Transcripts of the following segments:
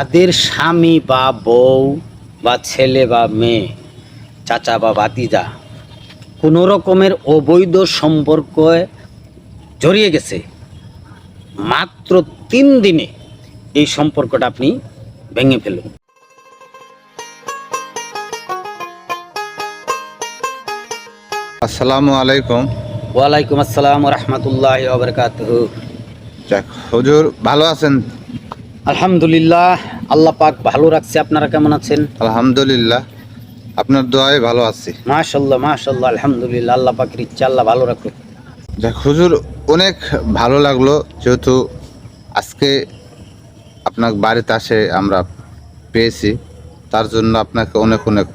তাদের স্বামী বা বউ বা ছেলে বা মেয়ে চাচা বা ভাতিজা কোনো রকমের অবৈধ সম্পর্ক জড়িয়ে গেছে। মাত্র তিন দিনে এই সম্পর্কটা আপনি ভেঙে ফেলুন আসসালামু আলাইকুম। ওয়ালাইকুম আসসালাম রহমতুল্লাহ যাক হুজুর ভালো আছেন? আলহামদুলিল্লাহ আল্লাহ পাক ভালো রাখছে আপনারা কেমন আছেন? আলহামদুলিল্লাহ আপনার দোয়ায় ভালো আছি। মাশাল্লাহ মাশাল্লাহ আলহামদুলিল্লাহ আল্লাহ পাকের ইচ্ছা আল্লাহ ভালো রাখুক। যাক হুজুর অনেক ভালো লাগল যেহেতু আজকে আপনার বাড়িতে আসে আমরা পেয়েছি তার জন্য আপনাকে অনেক অনেক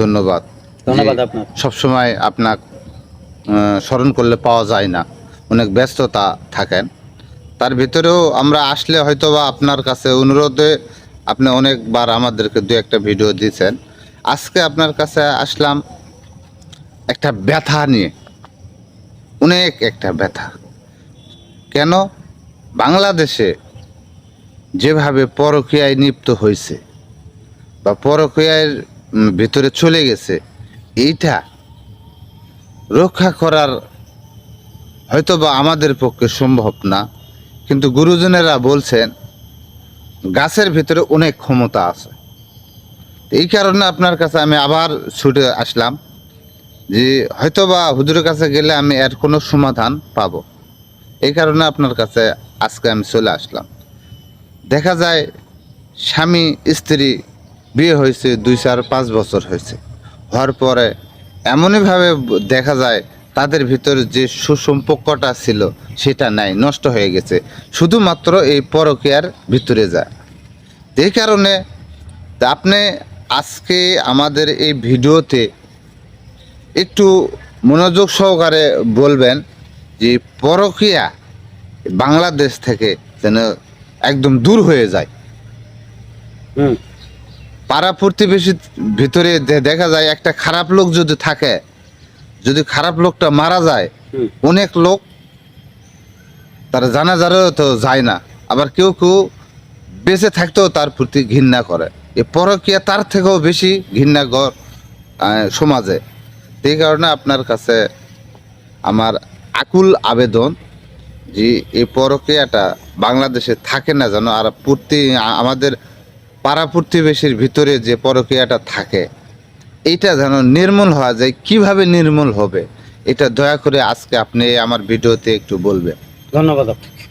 ধন্যবাদ। ধন্যবাদ আপনার সবসময় আপনার স্মরণ করলে পাওয়া যায় না অনেক ব্যস্ততা থাকেন। তার ভিতরেও আমরা আসলে হয়তো বা আপনার কাছে অনুরোধে আপনি অনেকবার আমাদেরকে দু একটা ভিডিও দিয়েছেন। আজকে আপনার কাছে আসলাম একটা ব্যথা নিয়ে। অনেক একটা ব্যথা। কেন? বাংলাদেশে যেভাবে পরকীয়ায় নিপ্ত হয়েছে বা পরকীয়ার ভিতরে চলে গেছে, এইটা রক্ষা করার হয়তো বা আমাদের পক্ষে সম্ভব না। কিন্তু গুরুজনেরা বলছেন, গাছের ভিতরে অনেক ক্ষমতা আছে। এই কারণে আপনার কাছে আমি আবার ছুটে আসলাম যে হয়তো বা হুজুরের কাছে গেলে আমি এর কোনো সমাধান পাব। এই কারণে আপনার কাছে আজকে আমি চলে আসলাম। দেখা যায় স্বামী, স্ত্রী বিয়ে হয়েছে দুই, চার, পাঁচ বছর হয়েছে। হওয়ার পরে এমনইভাবে দেখা যায় তাদের ভিতর যে সুসম্পর্কটা ছিল সেটা নাই নষ্ট হয়ে গেছে। শুধুমাত্র এই পরকিয়ার ভিতরে যায় এই কারণে আপনি আজকে আমাদের এই ভিডিওতে একটু মনোযোগ সহকারে বলবেন যে পরকিয়া বাংলাদেশ থেকে যেন একদম দূর হয়ে যায়। হুম। পাড়া প্রতিবেশীর ভিতরে দেখা যায় একটা খারাপ লোক যদি থাকে যদি খারাপ লোকটা মারা যায় অনেক লোক তারা জানাজারও তো যায় না। আবার কেউ কেউ বেঁচে থাকতেও তার প্রতি ঘৃণা করে। এ পরকীয়া তার থেকেও বেশি ঘৃণা আহ, সমাজে। সেই কারণে আপনার কাছে আমার আকুল আবেদন যে এই পরকীয়াটা বাংলাদেশে থাকে না যেন আর প্রতি আমাদের পাড়া প্রতিবেশীর ভিতরে যে পরকীয়াটা থাকে এইটা যেন নির্মূল হওয়া যায়, কীভাবে নির্মূল হবে, এটা দয়া করে আজকে আপনি আমার ভিডিওতে একটু বলবেন। ধন্যবাদ আপনাকে।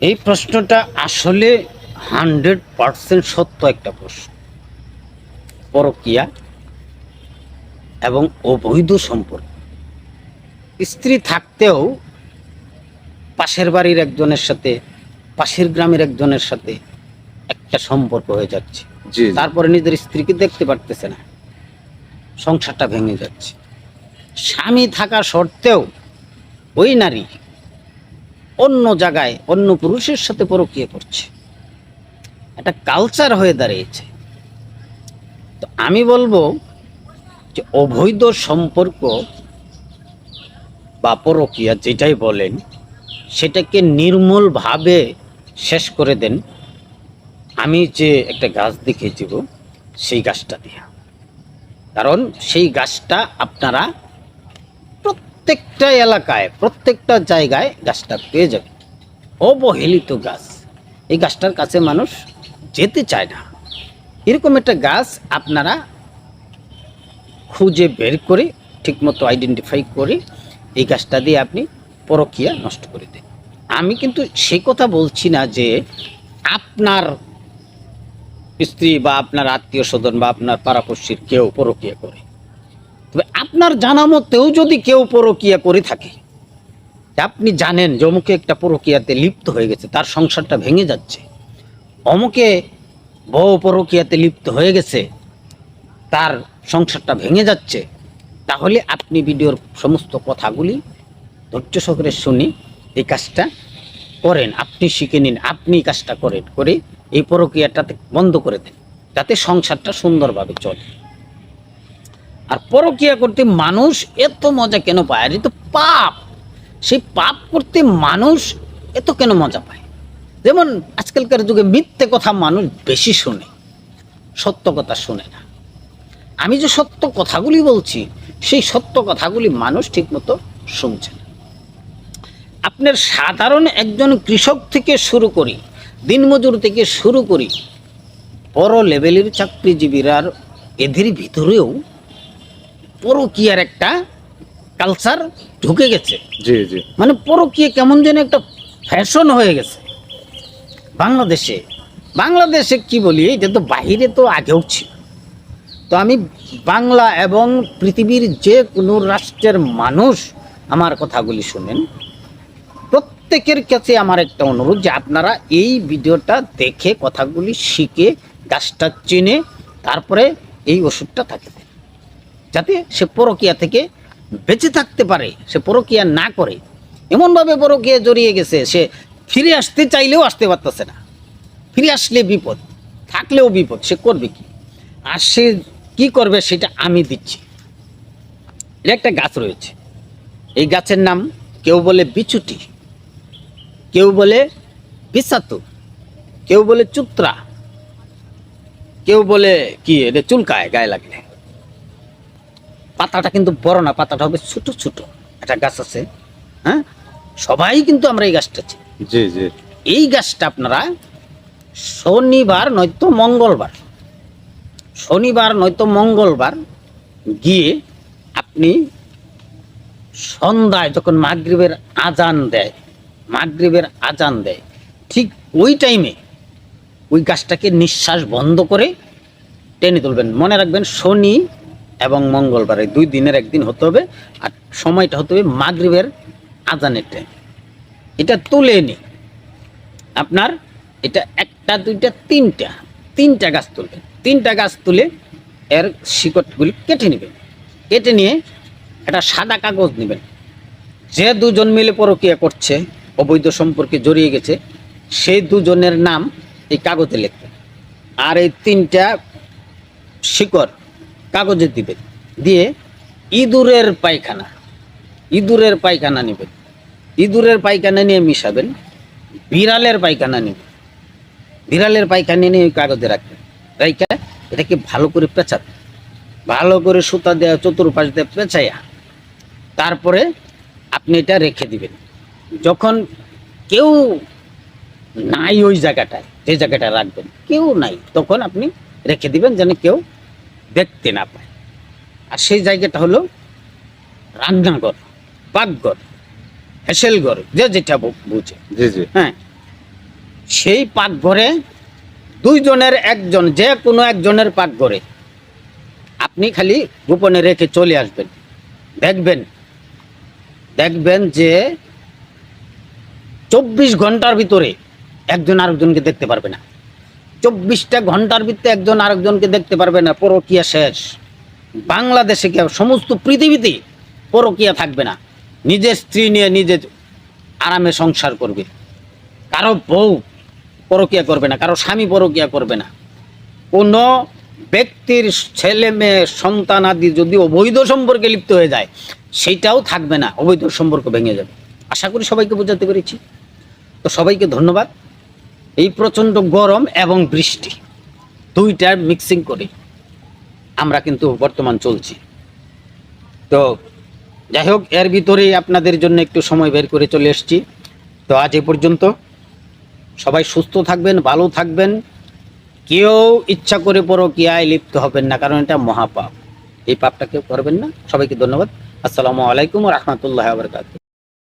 এই প্রশ্নটা আসলে হান্ড্রেড পার্সেন্ট সত্য একটা প্রশ্ন। পরকিয়া এবং অবৈধ সম্পর্ক। স্ত্রী থাকতেও পাশের বাড়ির একজনের সাথে, পাশের গ্রামের একজনের সাথে একটা সম্পর্ক হয়ে যাচ্ছে। তারপরে নিজের স্ত্রীকে দেখতে পারতেছে না। সংসারটা ভেঙে যাচ্ছে। স্বামী থাকা সত্ত্বেও ওই নারী অন্য জায়গায় অন্য পুরুষের সাথে পরকীয়া করছে। একটা কালচার হয়ে দাঁড়িয়েছে। তো আমি বলব যে অবৈধ সম্পর্ক বা পরকীয়া যেটাই বলেন, সেটাকে নির্মূলভাবে শেষ করে দেন আমি যে একটা গাছ দেখিয়েছি গো, সেই গাছটা দিয়া। কারণ সেই গাছটা আপনারা প্রত্যেকটা এলাকায় প্রত্যেকটা জায়গায় গাছটা পেয়ে যাবে অবহেলিত গাছ। এই গাছটার কাছে মানুষ যেতে চায় না। এরকম একটা গাছ আপনারা খুঁজে বের করে ঠিকমতো আইডেন্টিফাই করে এই গাছটা দিয়ে আপনি পরকিয়া নষ্ট করে দেন। আমি কিন্তু সে কথা বলছি না যে আপনার স্ত্রী বা আপনার আত্মীয় স্বজন বা আপনার পাড়াপড়শির কেউ পরকিয়া করে। তবে আপনার জানা মতেও যদি কেউ পরকিয়া করে থাকে, আপনি জানেন যে অমুকে একটা পরকিয়াতে লিপ্ত হয়ে গেছে, তার সংসারটা ভেঙে যাচ্ছে। অমুকে বউ পরকিয়াতে লিপ্ত হয়ে গেছে, তার সংসারটা ভেঙে যাচ্ছে। তাহলে আপনি ভিডিওর সমস্ত কথাগুলি ধৈর্য সহকারে শুনি এই কাজটা করেন। আপনি শিখে নিন, আপনি কাজটা করেন, করে এই পরকীয়াটাতে বন্ধ করে দেন যাতে সংসারটা সুন্দরভাবে চলে। আর পরকীয়া করতে মানুষ এত মজা কেন পায়? আর তো পাপ। সেই পাপ করতে মানুষ এত কেন মজা পায়? যেমন আজকালকার যুগে মিথ্যে কথা মানুষ বেশি শোনে, সত্য কথা শোনে না। আমি যে সত্য কথাগুলি বলছি, সেই সত্য কথাগুলি মানুষ ঠিকমতো শুনছে না। আপনার সাধারণ একজন কৃষক থেকে শুরু করি দিনমজুর থেকে শুরু করি। বড় লেভেলের চাকরিজীবীরা এদের ভিতরেও পরকীয়ার একটা কালচার ঢুকে গেছে। জি জি। মানে পরকীয়া কেমন যেন একটা ফ্যাশন হয়ে গেছে। বাংলাদেশে বাংলাদেশে কি বলি এটা তো বাহিরে তো আগেও ছিল। তো আমি বাংলা এবং পৃথিবীর যে কোনো রাষ্ট্রের মানুষ আমার কথাগুলি শুনেন। প্রত্যেকের কাছে আমার একটা অনুরোধ যে আপনারা এই ভিডিওটা দেখে কথাগুলি শিখে, গাছটা চিনে, তারপরে এই ওষুধটা থাকে যাতে সে পরকিয়া থেকে বেঁচে থাকতে পারে, সে পরকিয়া না করে। এমনভাবে পরকিয়া জড়িয়ে গেছে, সে ফিরে আসতে চাইলেও আসতে পারতেছে না। ফিরে আসলে বিপদ, থাকলেও বিপদ, সে করবে কি? আর সে কি করবে সেটা আমি দিচ্ছি। এটা একটা গাছ রয়েছে। এই গাছের নাম কেউ বলে বিচুটি। কেউ বলে বিসাতু কেউ বলে চুত্রা কেউ বলে কি এটা চুলকায় গায়ে লাগলে পাতাটা কিন্তু বড় না পাতাটা হবে ছোট ছোট। একটা গাছ আছে হ্যাঁ? সবাই কিন্তু আমরা এই গাছটা। জি জি। এই গাছটা আপনারা শনিবার নয়তো মঙ্গলবার শনিবার নয়তো মঙ্গলবার গিয়ে আপনি সন্ধ্যায় যখন মাগরিবের আজান দেয় মাগরিবের আজান দেয়। ঠিক ওই টাইমে ওই গাছটাকে নিঃশ্বাস বন্ধ করে টেনে তুলবেন। মনে রাখবেন শনি এবং মঙ্গলবার দুই দিনের একদিন হতে হবে আর সময়টা হতে হবে মাগরিবের আজানের টাইম এটা তুলে নি আপনার এটা একটা, দুইটা, তিনটা তিনটা গাছ তুলবেন তিনটা গাছ তুলে এর শিকড়গুলি কেটে নেবেন। কেটে নিয়ে একটা সাদা কাগজ নেবেন। যে দুজন মিলে পরকিয়া করছে অবৈধ সম্পর্কে জড়িয়ে গেছে সেই দুজনের নাম এই কাগজে লিখবেন আর এই তিনটা শিকড় কাগজে দিবেন দিয়ে ইঁদুরের পায়খানা ইঁদুরের পায়খানা নেবেন ইঁদুরের পায়খানা নিয়ে মিশাবেন, বিড়ালের পায়খানা নেবেন বিড়ালের পায়খানা নিয়ে ওই কাগজে রাখবেন রাইখা এটাকে ভালো করে পেঁচাবেন ভালো করে সুতা দেওয়া চতুর্পাশ দিয়ে পেঁচাইয়া, তারপরে আপনি এটা রেখে দিবেন। যখন কেউ নাই ওই জায়গাটায় যে জায়গাটা রাখবেন কেউ নাই তখন আপনি রেখে দিবেন যেন কেউ দেখতে না পায়। আর সেই জায়গাটা হলো রান্নাঘর পাকঘর হেসেলঘর যে যেটা বুঝে। হ্যাঁ সেই পাকঘরে দুইজনের একজন যে কোনো একজনের পাকঘরে আপনি খালি গোপনে রেখে চলে আসবেন। দেখবেন দেখবেন যে চব্বিশ ঘণ্টার ভিতরে একজন আরেকজনকে দেখতে পারবে না। চব্বিশটা ঘণ্টার ভিতরে একজন আরেকজনকে দেখতে পারবে না, পরকিয়া শেষ। বাংলাদেশে কি সমস্ত পৃথিবীতে পরকিয়া থাকবে না। নিজের স্ত্রী নিয়ে নিজে আরামে সংসার করবে। কারও বউ পরকিয়া করবে না, কারও স্বামী পরকিয়া করবে না। কোনো ব্যক্তির ছেলে মেয়ে, সন্তান আদি যদি অবৈধ সম্পর্কে লিপ্ত হয়ে যায় সেইটাও থাকবে না, অবৈধ সম্পর্ক ভেঙে যাবে। আশা করি সবাইকে বোঝাতে পেরেছি। তো সবাইকে ধন্যবাদ। এই প্রচণ্ড গরম এবং বৃষ্টি, দুইটার মিক্সিং করে আমরা কিন্তু বর্তমান চলছি। তো যাই হোক, এর ভিতরেই আপনাদের জন্য একটু সময় বের করে চলে এসছি। তো আজ এ পর্যন্ত সবাই সুস্থ থাকবেন, ভালো থাকবেন। কেউ ইচ্ছা করে পরকীয়ায় লিপ্ত হবেন না, কারণ এটা মহাপাপ। এই পাপটা কেউ করবেন না। সবাইকে ধন্যবাদ। আসসালামু আলাইকুম রহমতুল্লাহ বরকাত